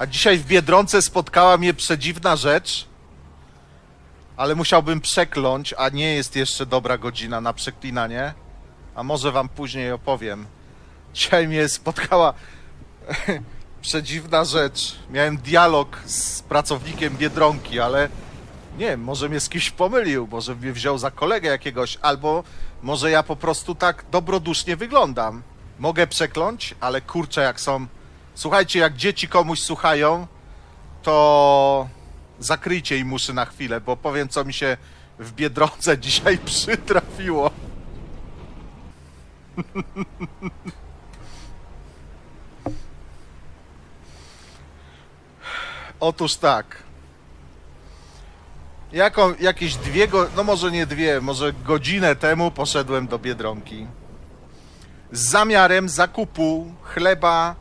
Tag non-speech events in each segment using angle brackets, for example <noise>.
A dzisiaj w Biedronce spotkała mnie przedziwna rzecz, ale musiałbym przekląć, a nie jest jeszcze dobra godzina na przeklinanie. A może wam później opowiem. Dzisiaj mnie spotkała <laughs> przedziwna rzecz. Miałem dialog z pracownikiem Biedronki, ale nie wiem, może mnie z kimś pomylił, może mnie wziął za kolegę jakiegoś, albo może ja po prostu tak dobrodusznie wyglądam. Mogę przekląć, ale kurczę, jak są. Słuchajcie, jak dzieci komuś słuchają, to zakryjcie im uszy na chwilę, bo powiem, co mi się w biedronce <laughs> dzisiaj przytrafiło. <laughs> Otóż tak. Jaką, jakieś dwie, go, no może nie dwie, może godzinę temu poszedłem do Biedronki z zamiarem zakupu chleba,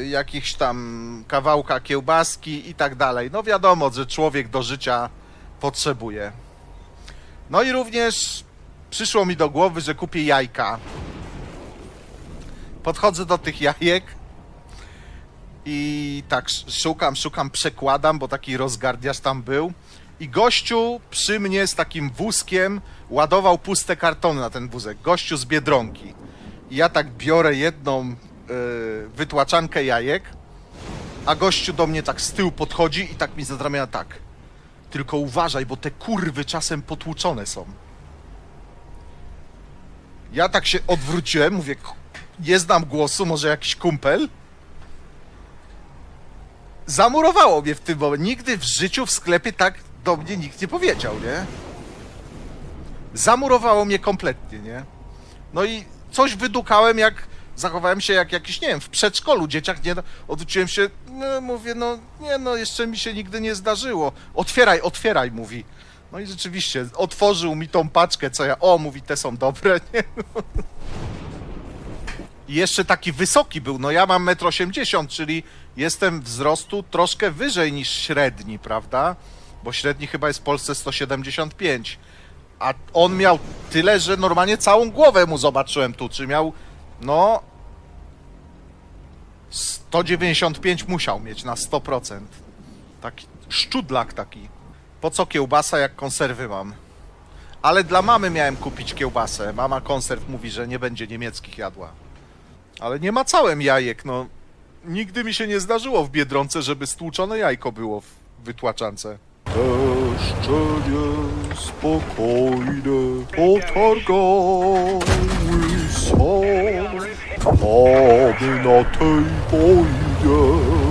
yy, jakichś tam kawałka kiełbaski i tak dalej. No wiadomo, że człowiek do życia potrzebuje. No i również przyszło mi do głowy, że kupię jajka. Podchodzę do tych jajek i tak sz- szukam, szukam, przekładam, bo taki rozgardiasz tam był. I gościu przy mnie z takim wózkiem ładował puste kartony na ten wózek. Gościu z Biedronki. I ja tak biorę jedną y, wytłaczankę jajek, a gościu do mnie tak z tyłu podchodzi i tak mi za ramienia tak. Tylko uważaj, bo te kurwy czasem potłuczone są. Ja tak się odwróciłem, mówię, "K- nie znam głosu, może jakiś kumpel? Zamurowało mnie w tym momencie. Nigdy w życiu w sklepie tak do mnie nikt nie powiedział, nie? Zamurowało mnie kompletnie, nie? No i coś wydukałem, jak zachowałem się jak jakiś, nie wiem, w przedszkolu dzieciak, nie? Odwróciłem się, no mówię, no nie, no jeszcze mi się nigdy nie zdarzyło. Otwieraj, otwieraj, mówi. No i rzeczywiście, otworzył mi tą paczkę, co ja, o, mówi, te są dobre, <laughs> nie? I jeszcze taki wysoki był, no ja mam 1,80 m, czyli jestem wzrostu troszkę wyżej niż średni, prawda? Bo średni chyba jest w Polsce 175. A on miał tyle, że normalnie całą głowę mu zobaczyłem tu, czy miał, no... 195 musiał mieć na 100%. Taki szczudlak taki. Po co kiełbasa, jak konserwy mam? Ale dla mamy miałem kupić kiełbasę. Mama konserw mówi, że nie będzie niemieckich jadła. Ale nie ma całym jajek, no. Nigdy mi się nie zdarzyło w Biedronce, żeby stłuczone jajko było w wytłaczance. Deszcze niespokojne potargały a my na tej wojnie